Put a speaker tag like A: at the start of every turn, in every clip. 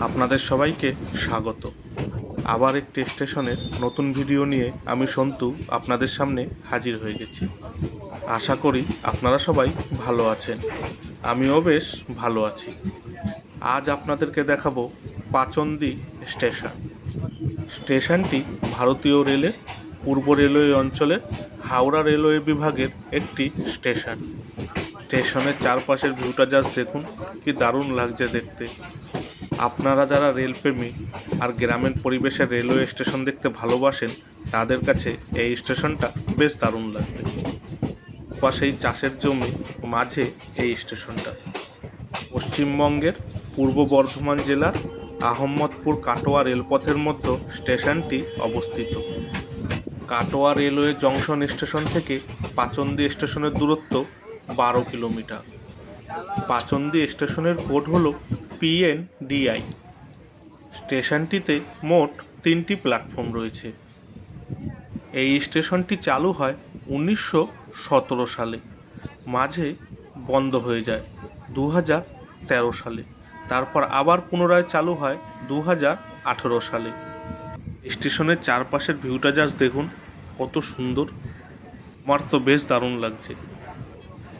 A: আপনাদের সবাইকে স্বাগত। আবার একটি স্টেশনের নতুন ভিডিও নিয়ে আমি সন্তু আপনাদের সামনে হাজির হয়ে গেছি। আশা করি আপনারা সবাই ভালো আছেন। আমিও বেশ ভালো আছি। আজ আপনাদেরকে দেখাবো পাচন্দি স্টেশন। স্টেশনটি ভারতীয় রেলের পূর্ব রেলওয়ে অঞ্চলের হাওড়া রেলওয়ে বিভাগের একটি স্টেশন। স্টেশনের চারপাশের ভিউটা জাস্ট দেখুন, কি দারুণ লাগছে দেখতে। আপনারা যারা রেলপ্রেমী আর গ্রামের পরিবেশের রেলওয়ে স্টেশন দেখতে ভালোবাসেন, তাদের কাছে এই স্টেশনটা বেশ দারুণ লাগবে। পাশেই চাষের জমি মাঝে এই স্টেশনটা। পশ্চিমবঙ্গের পূর্ব বর্ধমান জেলার আহম্মদপুর কাটোয়া রেলপথের মধ্যে স্টেশনটি অবস্থিত। কাটোয়া রেলওয়ে জংশন স্টেশন থেকে পাচন্দি স্টেশনের দূরত্ব বারো কিলোমিটার। পাচন্দি স্টেশনের কোড হলো পিএনডিআই স্টেশনটিতে মোট তিনটি প্ল্যাটফর্ম রয়েছে। এই স্টেশনটি চালু হয় উনিশশো সতেরো সালে। মাঝে বন্ধ হয়ে যায় দু হাজার তেরো সালে। তারপর আবার পুনরায় চালু হয় দু হাজার আঠেরো সালে। স্টেশনের চারপাশের ভিউটা জাস্ট দেখুন, কত সুন্দর। আমার তো বেশ দারুণ লাগছে।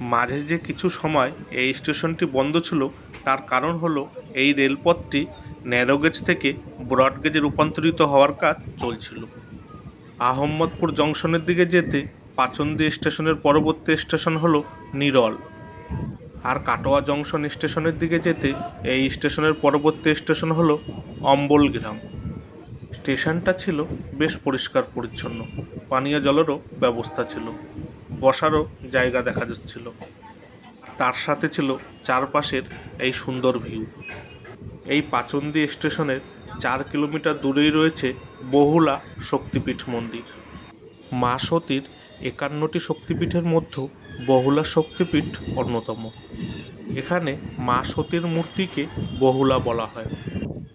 A: মাঝে যে কিছু সময় এই স্টেশনটি বন্ধ ছিল, তার কারণ হলো এই রেলপথটি ন্যারোগেজ থেকে ব্রডগেজে রূপান্তরিত হওয়ার কাজ চলছিল। আহম্মদপুর জংশনের দিকে যেতে পাচন্দি স্টেশনের পরবর্তী স্টেশন হলো নিরল। আর কাটোয়া জংশন স্টেশনের দিকে যেতে এই স্টেশনের পরবর্তী স্টেশন হলো অম্বলগ্রাম। স্টেশনটা ছিল বেশ পরিষ্কার পরিচ্ছন্ন পানীয় জলেরও ব্যবস্থা ছিল। বসারও জায়গা দেখা যাচ্ছিল। তার সাথে ছিল চারপাশের এই সুন্দর ভিউ। এই পাচন্দি স্টেশনের চার কিলোমিটার দূরেই রয়েছে বহুলা শক্তিপীঠ মন্দির। মা সতীর একান্নটি শক্তিপীঠের মধ্যে বহুলা শক্তিপীঠ অন্যতম। এখানে মা সতীর মূর্তিকে বহুলা বলা হয়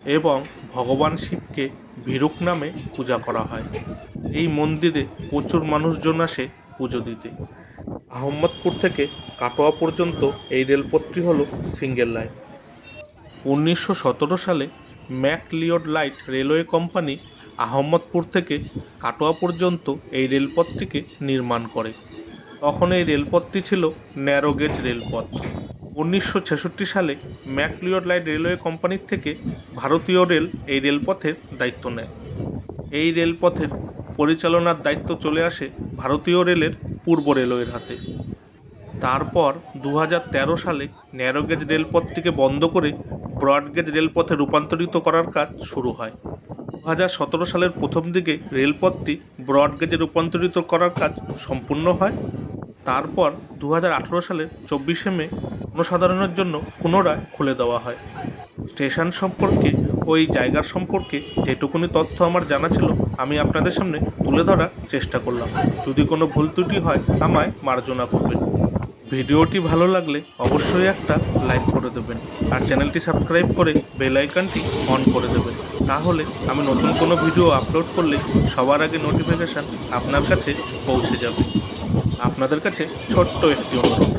A: এবং ভগবান শিবকে ভীরুক নামে পূজা করা হয়। এই মন্দিরে প্রচুর মানুষজন আসে পুজো দিতে। আহম্মদপুর থেকে কাটোয়া পর্যন্ত এই রেলপথটি হলো সিঙ্গেল লাইন। উনিশশো সতেরো সালে McLeod Light Railway Company Ahmadpur থেকে কাটোয়া পর্যন্ত এই রেলপথটিকে নির্মাণ করে। তখন এই রেলপথটি ছিল ন্যারোগেজ রেলপথ। উনিশশো ছেষট্টি সালে ম্যাকলিওড লাইট রেলওয়ে কোম্পানির থেকে ভারতীয় রেল এই রেলপথের দায়িত্ব নেয়। এই রেলপথের পরিচালনার দায়িত্ব চলে আসে ভারতীয় রেলের পূর্ব রেলওয়ের হাতে। তারপর দু হাজার তেরো সালে ন্যারোগেজ রেলপথটিকে বন্ধ করে ব্রডগেজ রেলপথে রূপান্তরিত করার কাজ শুরু হয়। দু হাজার সতেরো সালের প্রথম দিকে রেলপথটি ব্রডগেজে রূপান্তরিত করার কাজ সম্পূর্ণ হয়। তারপর দু হাজার আঠেরো সালের চব্বিশে মে জনসাধারণের জন্য পুনরায় খুলে দেওয়া হয়। স্টেশন সম্পর্কে ওই জায়গার সম্পর্কে যেটুকুনি তথ্য আমার জানা ছিল, আমি আপনাদের সামনে তুলে ধরার চেষ্টা করলাম। যদি কোনো ভুল ত্রুটি হয়, আমায় মার্জনা করবেন। ভিডিওটি ভালো লাগলে অবশ্যই একটা লাইক করে দেবেন আর চ্যানেলটি সাবস্ক্রাইব করে বেল আইকনটি অন করে দেবেন। তাহলে আমি নতুন কোনো ভিডিও আপলোড করলে সবার আগে নোটিফিকেশান আপনার কাছে পৌঁছে যাবে। আপনাদের কাছে ছোট্ট একটি অনুরোধ।